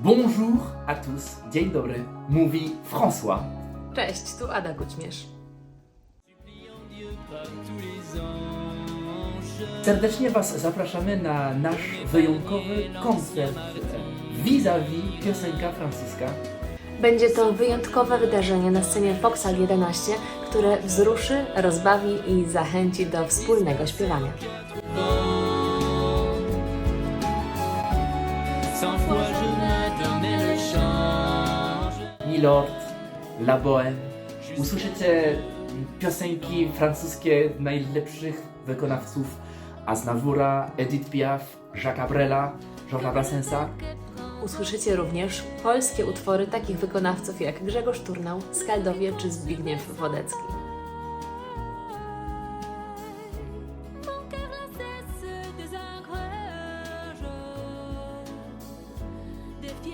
Bonjour à tous, dzień dobry, mówi François. Cześć, tu Ada Kućmierz. Serdecznie Was zapraszamy na nasz wyjątkowy koncert vis-a-vis piosenka francuska. Będzie to wyjątkowe wydarzenie na scenie Foxal 11, które wzruszy, rozbawi i zachęci do wspólnego śpiewania. Milord, La Bohème. Usłyszycie piosenki francuskie najlepszych wykonawców Aznavoura, Edith Piaf, Jacques Brela, Georgesa Brassensa. Usłyszycie również polskie utwory takich wykonawców jak Grzegorz Turnał, Skaldowie czy Zbigniew Wodecki.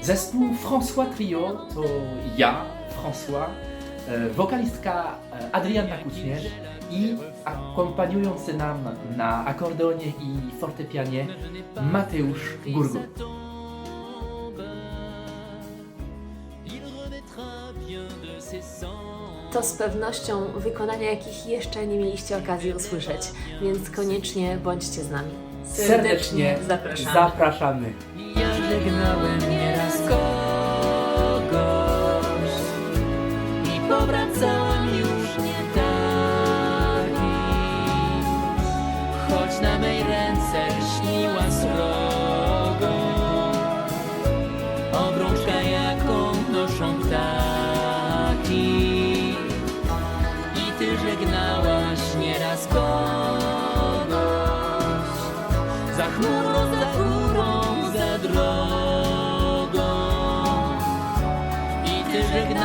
Zespół François Trio to ja, François, e, wokalistka e, Adrianna Kućmierz i akompaniujący nam na akordeonie i fortepianie Mateusz Gurgut. To z pewnością wykonania, jakich jeszcze nie mieliście okazji usłyszeć, więc koniecznie bądźcie z nami. Serdecznie zapraszamy. zapraszamy. Kogoś i powracałem już nie taki. Choć na mej ręce śniła srogo, obrączka jaką noszą ptaki. I ty żegnałaś nieraz kogoś za chmurą, za chmurą, za drogą. I ty żegnałaś